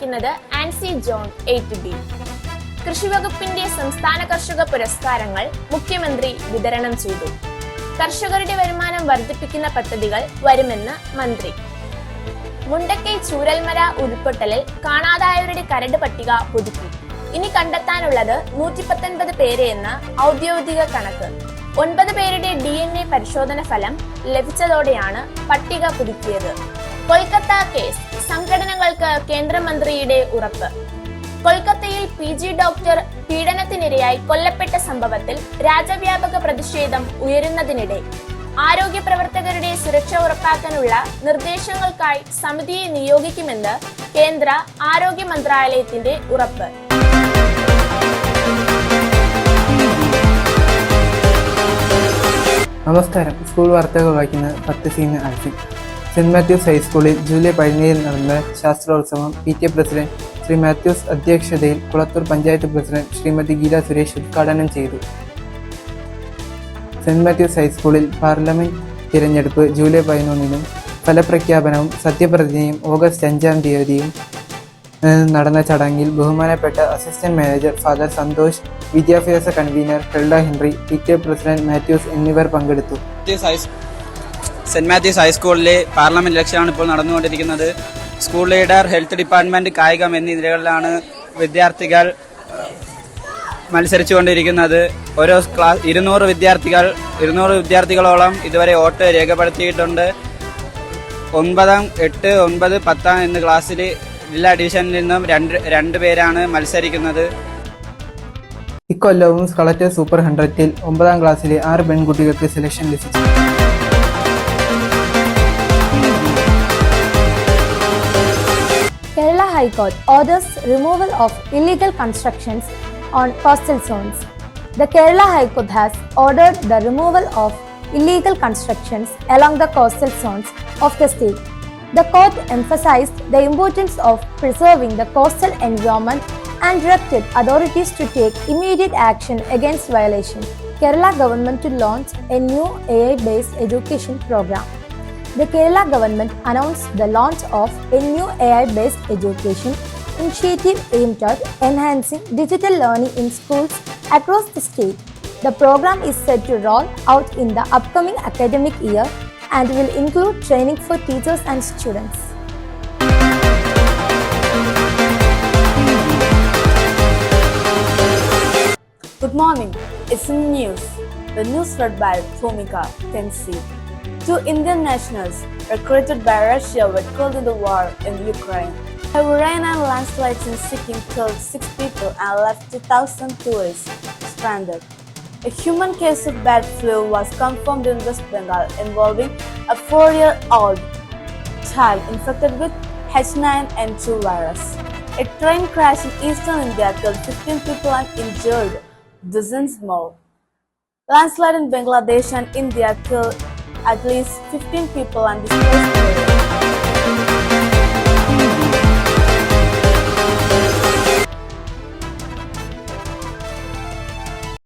അവതരിപ്പിക്കുന്നത് Ancy John eight B. കൃഷിവകുപ്പിന്റെ സംസ്ഥാന കർഷക പുരസ്കാരങ്ങൾ മുഖ്യമന്ത്രി വിതരണം ചെയ്തു. കർഷകരുടെ വരുമാനം വർദ്ധിപ്പിക്കുന്ന പദ്ധതികൾ വരുമെന്ന് മന്ത്രി. മുണ്ടക്കൈ ചൂരൽമര ഉരുൾപൊട്ടലിൽ കാണാതായവരുടെ കരട് പട്ടിക പുതുക്കി. ഇനി കണ്ടെത്താനുള്ളത് നൂറ്റി പത്തൊൻപത് പേര് എന്ന് ഔദ്യോഗിക കണക്ക്. ഒൻപത് പേരുടെ ഡി എൻ എ പരിശോധന ഫലം ലഭിച്ചതോടെയാണ് പട്ടിക പുതുക്കിയത്. കൊൽക്കത്ത കേസ്. സംഘടനകൾക്ക് കേന്ദ്രമന്ത്രിയുടെ ഉറപ്പ്. കൊൽക്കത്തയിൽ പി ജി ഡോക്ടർ പീഡനത്തിനിരയായി കൊല്ലപ്പെട്ട സംഭവത്തിൽ രാജ്യവ്യാപക പ്രതിഷേധം ഉയരുന്നതിനിടെ ആരോഗ്യ പ്രവർത്തകരുടെ സുരക്ഷ ഉറപ്പാക്കാനുള്ള നിർദ്ദേശങ്ങൾക്കായി സമിതിയെ നിയോഗിക്കുമെന്ന് കേന്ദ്ര ആരോഗ്യ മന്ത്രാലയത്തിന്റെ ഉറപ്പ്. നമസ്കാരം. സ്കൂൾ വാർത്തകൾ വായിക്കുന്ന പത്ത് സീന് ആൽഫി സെന്റ് മാത്യൂസ് ഹൈസ്കൂളിൽ ജൂലൈ പതിനേഴിന് നടന്ന ശാസ്ത്രോത്സവം P T president Shri Mathews അധ്യക്ഷതയിൽ കുളത്തൂർ പഞ്ചായത്ത് പ്രസിഡന്റ് ശ്രീമതി ഗീത സുരേഷ് ഉദ്ഘാടനം ചെയ്തു. സെന്റ് മാത്യൂസ് ഹൈസ്കൂളിൽ പാർലമെന്റ് തിരഞ്ഞെടുപ്പ് ജൂലൈ പതിനൊന്നിനും ഫലപ്രഖ്യാപനവും സത്യപ്രതിജ്ഞയും ഓഗസ്റ്റ് അഞ്ചാം തീയതിയും നടന്ന ചടങ്ങിൽ ബഹുമാനപ്പെട്ട അസിസ്റ്റന്റ് മാനേജർ ഫാദർ സന്തോഷ് വിദ്യാഭ്യാസ convener Helda Henry P president Mathews എന്നിവർ പങ്കെടുത്തു. സെന്റ് മാത്യൂസ് ഹൈസ്കൂളിലെ പാർലമെന്റ് ഇലക്ഷനാണ് ഇപ്പോൾ നടന്നുകൊണ്ടിരിക്കുന്നത്. സ്കൂൾ ലീഡർ ഹെൽത്ത് ഡിപ്പാർട്ട്മെന്റ് കായികം എന്നീ നിലകളിലാണ് വിദ്യാർത്ഥികൾ മത്സരിച്ചുകൊണ്ടിരിക്കുന്നത്. ഓരോ ക്ലാസ് ഇരുന്നൂറ് വിദ്യാർത്ഥികൾ ഇരുന്നൂറ് വിദ്യാർത്ഥികളോളം ഇതുവരെ വോട്ട് രേഖപ്പെടുത്തിയിട്ടുണ്ട്. ഒൻപതാം എട്ട് ഒൻപത് പത്താം എന്ന ക്ലാസ്സിൽ ജില്ലാ ഡിവിഷനിൽ നിന്നും രണ്ട് രണ്ട് പേരാണ് മത്സരിക്കുന്നത്. ഇക്കൊല്ലവും സ്കളറ്റ് സൂപ്പർ ഹൺഡ്രഡിൽ ഒമ്പതാം ക്ലാസ്സിലെ ആറ് പെൺകുട്ടികൾക്ക് സെലക്ഷൻ ലഭിച്ചു. High Court orders removal of illegal constructions on coastal zones. The Kerala High Court has ordered the removal of illegal constructions along the coastal zones of the state. The court emphasized the importance of preserving the coastal environment and directed authorities to take immediate action against violation. Kerala government to launch a new AI-based education program. The Kerala government announced the launch of a new AI-based education initiative aimed at enhancing digital learning in schools across the state. The program is set to roll out in the upcoming academic year and will include training for teachers and students. Good morning. It's news. The news read by Bhumika Tensi. Two Indian nationals recruited by Russia were killed in the war in Ukraine. Heavy rain and landslides in Sikkim killed six people and left 2,000 tourists stranded. A human case of bad flu was confirmed in West Bengal involving a four-year-old child infected with H9N2 virus. A train crash in eastern India killed 15 people and injured dozens more. Landslide in Bangladesh and India killed at least 15 people and displaced.